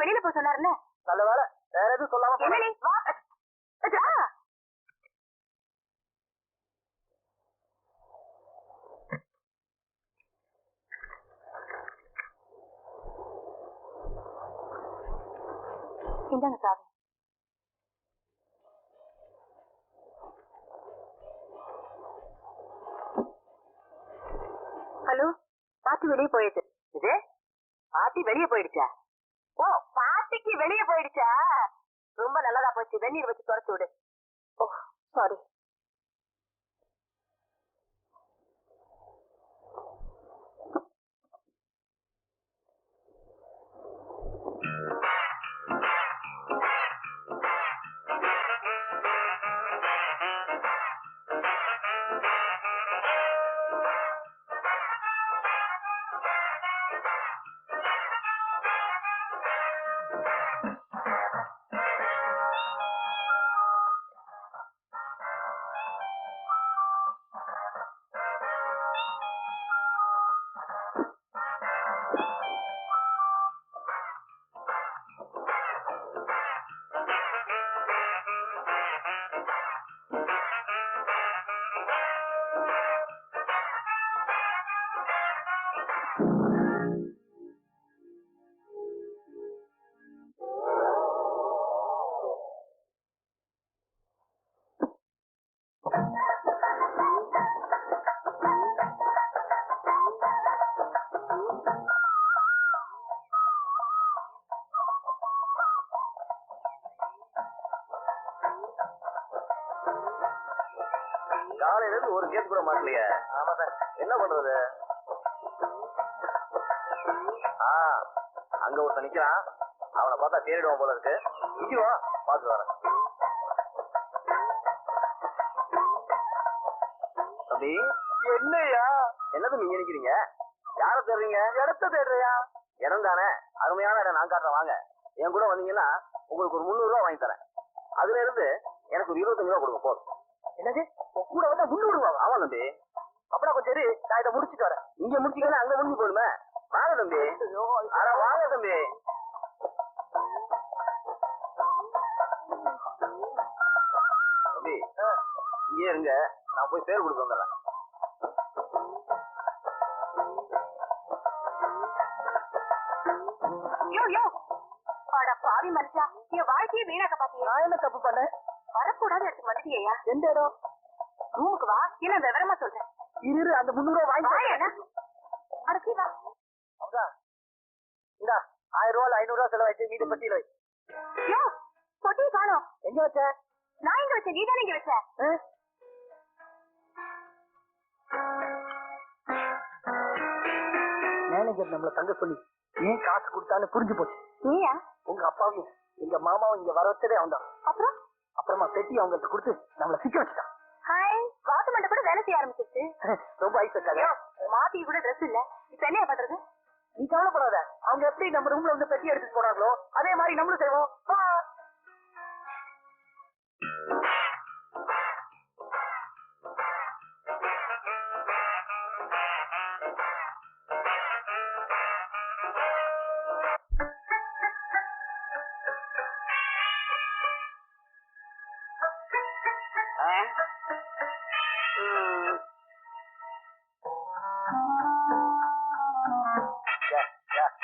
வெளியில போய் சொன்னார்ல. நல்ல வேலை. வேற எதுவும் சொல்லாம போனா- என்னடி? வா. அச்சா. இந்தாங்க சாவி. ஹலோ பாட்டி வெளியே போயிடுச்சு இது? பாட்டி வெளியே போயிடுச்சா? ஓ வெளியே போயிடுச்சா? ரொம்ப நல்லதா போச்சு. வெந்நீர் வச்சு தொடச்சு விடு. ஓ சாரி கூட மாட்டலையே. ஆமா சார் என்ன பண்றது? ஆ அங்க ஒருத்தன் நிக்கிறான். அவனை பார்த்தா தேடிடுவான் போல இருக்கு. இங்க வா பாத்து வரேன். தம்பி என்னையா? என்னது நீங்க நிக்கிறீங்க? யார தேடுறீங்க? இடத்த தேடுறியா? இடம் தானே. அருமையான இடம். நான் காட்டுறேன் வாங்க. என் கூட வந்தீங்கன்னா உங்களுக்கு ஒரு முந்நூறு ரூபா வாங்கி தரேன். அதுல இருந்து எனக்கு ஒரு இருபத்தஞ்சு ரூபா கொடுங்க போதும். என்னது? உன் கூட வந்தா முன்னூறு ரூபா ஆமா தம்பி. அப்படின்னா கொஞ்சம் சரி நான் இதை முடிச்சிட்டு வரேன். இங்க முடிச்சிங்கன்னா அங்க முடிஞ்சு போடுமே. வாங்க தம்பி. அட வாங்க தம்பி. தம்பி இங்கே இருங்க. நான் போய் பேர் கொடுத்து வந்துடுறேன். யோ யோ. அட பாவி மனுஷா. என் வாழ்க்கையை வீணாக்க பாத்தியா நான் என்ன தப்பு பண்ணேன்? வரக்கூடாது எடுத்து வந்துட்டியா எந்த இடம்? ரூமுக்கு வா. இல்ல விவரமா சொல்றேன். இரு அந்த முந்நூறு ரூபா வாங்கி வாயேண்ணா. அட சீ வா. இந்தா ஆயிரம் ரூபாய் ஐநூறு ரூபா செலவாயிடுச்சு மீது பட்டியல வை யோ பொட்டியை காணோம் எங்க வச்ச? நான் இங்க வச்சேன். நீ தானே இங்க வச்ச? மேனேஜர் நம்மள தங்க சொல்லி ஏன் காசு கொடுத்தான்னு புரிஞ்சு போச்சு. நீயா உங்க அப்பாவையும் எங்க மாமாவும் இங்க வர வச்சதே அவன் தான் அப்புறம்? அப்புறமா பெட்டி அவங்கள்ட்ட கொடுத்து நம்மள சிக்க வச்சுட்டான். ஹாய் வாத்து மண்டை கூட வேலை செய்ய ஆரம்பிச்சிருச்சு. ரொம்ப ஐஸ் வச்சாங்க மாத்தி கூட ட்ரெஸ் இல்ல. இப்ப என்ன பண்றது? நீ கவலைப்படாத. அவங்க எப்படி நம்ம ரூம்ல வந்து பெட்டி எடுத்துட்டு போனாங்களோ அதே மாதிரி நம்மளும் செய்வோம்.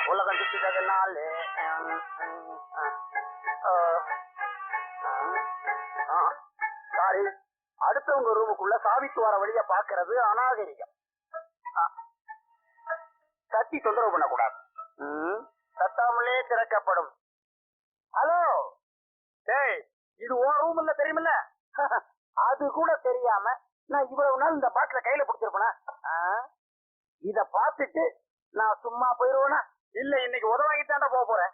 உலகம் சுற்றுதனால சாரி அடுத்தவங்க ரூமுக்குள்ள சாவித்து வர வழிய பாக்குறது அநாகரிகம் சத்தி தட்டி தொந்தரவு பண்ணக்கூடாது ம், திறக்கப்படும் ஹலோ டேய் இது ஓ ரூம் இல்ல தெரியுமில்ல அது கூட தெரியாம நான் இவ்வளவு நாள் இந்த பாட்டில கையில பிடிச்சிருப்பேனா? இத பார்த்துட்டு நான் சும்மா போயிருவேனா? இல்ல இன்னைக்கு உதவாங்கி தாண்டா போக போறேன்.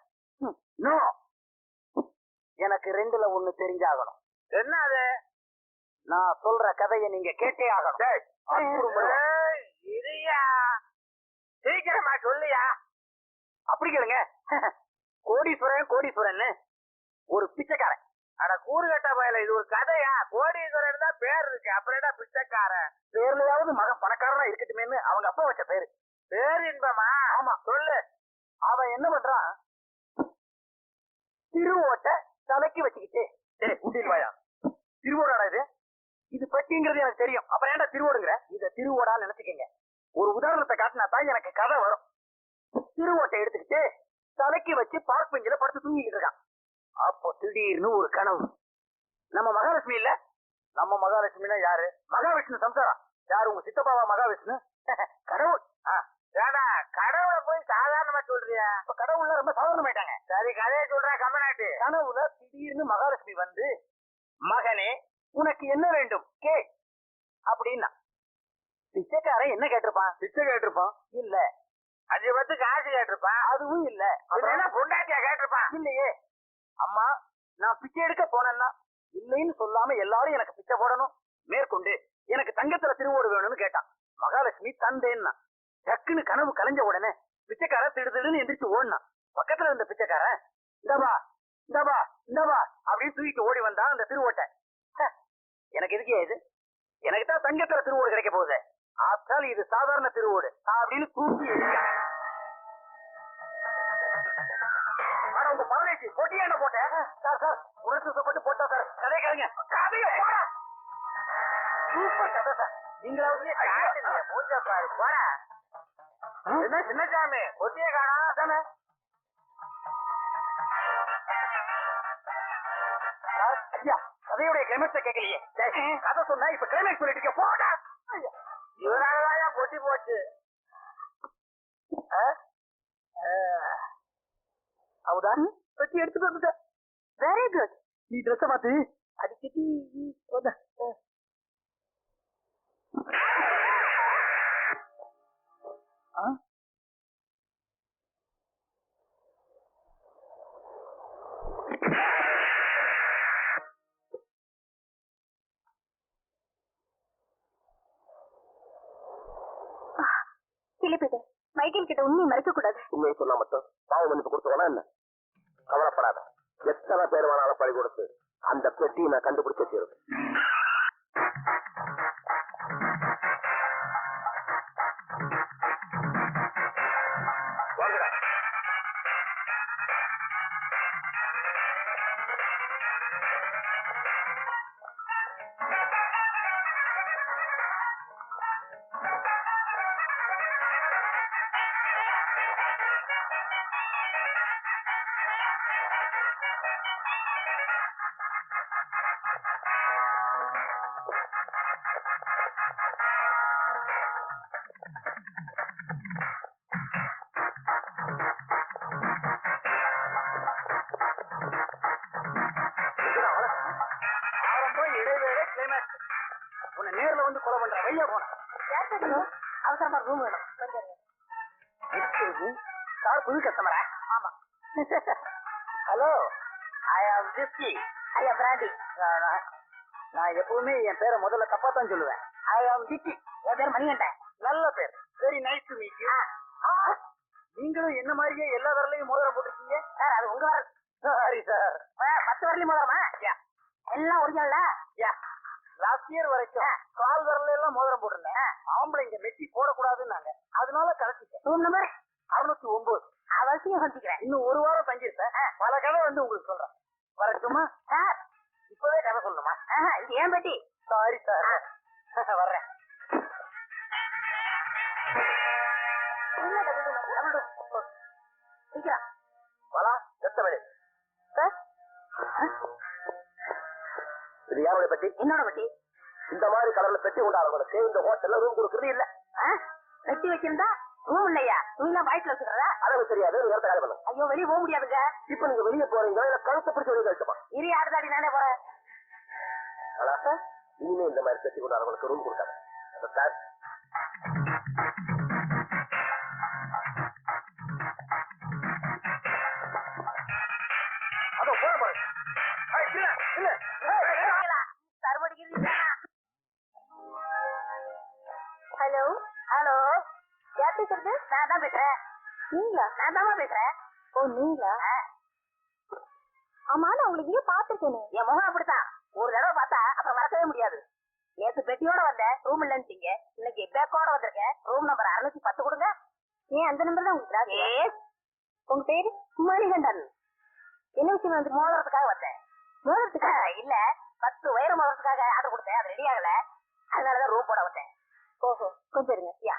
எனக்கு ரெண்டுல ஒண்ணு தெரிஞ்சாகணும். என்ன அது? நான் சொல்ற கதையை நீங்க கேட்டே ஆகணும். சீக்கிரமா சொல்லியா? அப்படி கேளுங்க. கோடீஸ்வரன் கோடீஸ்வரன் ஒரு பிச்சைக்காரன். அட கூறு கட்ட பயல இது ஒரு கதையா? கோடீஸ்வரன் தான் பேர் இருக்கு. அப்புறம் என்ன பிச்சைக்காரன்? பேர்லயாவது மகன் பணக்காரனா இருக்கட்டுமேன்னு அவங்க அப்பா வச்ச பேரு. பேர் இன்பமா ஆமா. சொல்லு. அவன் என்ன பண்றான்? திருவோட்டை தலைக்கு வச்சுக்கிட்டு டேய் உண்டியல் வாயா. திருவோடாடா இது? இது பெட்டிங்கிறது எனக்கு தெரியும். அப்புறம் ஏன்டா திருவோடுங்கிற? இத திருவோடா நினைச்சுக்கங்க. ஒரு உதாரணத்தை காட்டினா தான் எனக்கு கதை வரும். திருவோட்டை எடுத்துக்கிட்டு தலைக்கு வச்சு பார்க் பெஞ்சில படுத்து தூங்கிட்டு இருக்கான். அப்போ திடீர்னு ஒரு கனவு. நம்ம மகாலட்சுமி இல்ல? நம்ம மகாலட்சுமினா யாரு? மகாவிஷ்ணு சம்சாரம். யாரு? உங்க சித்தப்பாவா மகாவிஷ்ணு? கடவுள். ஏடா கடவுளை போய் சாதாரணமா சொல்றியா? இப்ப கடவுள்லாம் ரொம்ப சாதாரணமாயிட்டாங்க. சரி கதையை சொல்ற கம்மநாட்டு கனவுல திடீர்னு மகாலட்சுமி வந்து மகனே உனக்கு என்ன வேண்டும்? கே. அப்படின்னா. பிச்சைக்காரன் என்ன கேட்டிருப்பான்? பிச்சை கேட்டிருப்பான். இல்ல. அஞ்சு பத்து காசு கேட்டிருப்பான். அதுவும் இல்ல. பொண்டாட்டியா கேட்டிருப்பான்? இல்லையே. அம்மா நான் பிச்சை எடுக்க போனேன்னா இல்லைன்னு சொல்லாம எல்லாரும் எனக்கு பிச்சை போடணும். மேற்கொண்டு எனக்கு தங்கத்துல திருவோடு வேணும்னு கேட்டான். மகாலட்சுமி தந்தேன்னா. டக்குன்னு கனவு கலைஞ்ச உடனே பிச்சைக்காரன் திடுதிடுன்னு எந்திரிச்சு ஓடினான். பக்கத்துல இருந்த பிச்சைக்காரன் இந்தவா இந்தவா இந்தவா அப்படின்னு தூக்கிட்டு ஓடி வந்தான் அந்த திருவோட்டை. எனக்கு எதுக்கே இது? எனக்கு தான் தங்கத்துல திருவோடு கிடைக்க போகுது. ஆத்தால் இது சாதாரண திருவோடு அப்படின்னு தூக்கி எறிஞ்சான். பொட்டியா என்ன போட்டேன் சார் சார் உணர்ச்சி போட்டா சார். கதை கேளுங்க. கதையை போடா. சூப்பர் கதை சார். நீங்களாவது மூஞ்ச பாரு. போடா. என்ன சின்னசாமி ஒத்திய காணா. தானே? ஐயா கதையுடைய கிளைமேக்ஸ கேட்கலையே. கதை சொன்னா இப்ப கிளைமேக்ஸ் சொல்லிட்டு. போடா. ஐயா. இவனாலதான் பொட்டி போச்சு. ஆ? பெட்டி எடுத்துட்டு வந்துட்ட. வெரி குட் நீ ட்ரெஸ் மாத்து. அடிக்கடி வந்த ஆ. கிளிப்பிட்டு மைக்கேல் கிட்ட உண்மை மறைக்க கூடாது. உண்மையை சொன்னா மட்டும். பாவ மன்னிப்பு கொடுத்துவனா என்ன? எத்தனை பேர் வேணாலும் பழி கொடுத்து அந்த பெட்டியை நான் கண்டுபிடிச்சு வச்சிருக்கேன் வந்து கொலை பண்ற வையா போன அவசரமா ரூம் வேணும். கொஞ்சம். சார் புது கஸ்டமரா ஆமா. ஹலோ ஐ ஆம் ஜிஸ்கி ஐயா பிராண்டி நான் எப்பவுமே என் பேரை முதல்ல தப்பா தான் சொல்லுவேன். ஐ ஆம் ஜிக்கி என் பேர் மணிகண்டன். நல்ல பேர். Very nice to meet you நீங்களும் என்ன மாதிரியே எல்லா விரலையும் மோதிரம் போட்டிருக்கீங்க? சார் அது உங்க வரல். சாரி சார் பத்து வரலையும் முதலாமா எல்லாம் ஒரிஜினல்ல யா லாஸ்ட் இயர் வரைக்கும் கால் விரல எல்லாம் மோதிரம் போட்டிருந்தேன் ஆம்பளைங்க வெட்டி போடக்கூடாதுன்னாங்க அதனால கலத்திட்டேன் ரூம் நம்பர் அறுநூத்தி ஒன்பது அவசியம் சந்திக்கிறேன் இன்னும் ஒரு வாரம் தங்கியிருப்பேன் பல கதை வந்து உங்களுக்கு சொல்றேன். வரட்டுமா சார் இப்பவே கதை சொல்லணுமா? ஆஹா, இது ஏன் பெட்டி? சாரி சார் வர்றேன். என்னோட பெட்டி. இந்த மாதிரி கலர்ல பெட்டி உண்டாகிறவங்களுக்கு இந்த ஹோட்டல்ல ரூம் கொடுக்கறது இல்ல. ஆ? பெட்டி வச்சிருந்தா ரூம் இல்லையா? துணிலாம் வயிற்றுல வச்சுக்கிறதா அளவு தெரியாது ஒரு இடத்த காலி பண்ணுங்க ஐயோ வெளியே போக முடியாதுங்க. இப்ப நீங்க வெளியே போறீங்க இல்ல கழுத்தை பிடிச்சி வெளியே கழிச்சுமா இரு அடுத்தாடி நானே போறேன். இனிமே இந்த மாதிரி பெட்டி கொண்டாடுறவங்களுக்கு ரூம் கொடுக்காது. சார் அதோ போற இல்ல இல்ல தான் பேசுறேன் நீங்களா? நான் தான் பேசுறேன் ஓ நீங்களா? ஆமா நான் உங்களுக்கு இங்கே பாத்துருக்கேனே என் முகம் அப்படித்தான். ஒரு தடவை பார்த்தா அப்புறம் மறக்கவே முடியாது. நேத்து பெட்டியோட வந்தேன். ரூம் இல்லன்ட்டீங்க. இன்னைக்கு பேக்கோட வந்திருக்கேன். ரூம் நம்பர் அறுநூத்தி பத்து கொடுங்க. ஏன் அந்த நம்பர் தான் உங்களுக்கு உங்க பேரு? மணிகண்டன். என்ன விஷயம் வந்து மோதிரத்துக்காக வந்தேன். மோதிரத்துக்கா? இல்ல. பத்து வயிறு மோதிரத்துக்காக ஆர்டர் கொடுத்தேன். அது ரெடி ஆகல. அதனாலதான் ரூம் போட வந்தேன். ஓஹோ கொஞ்சம் இருங்க. யா.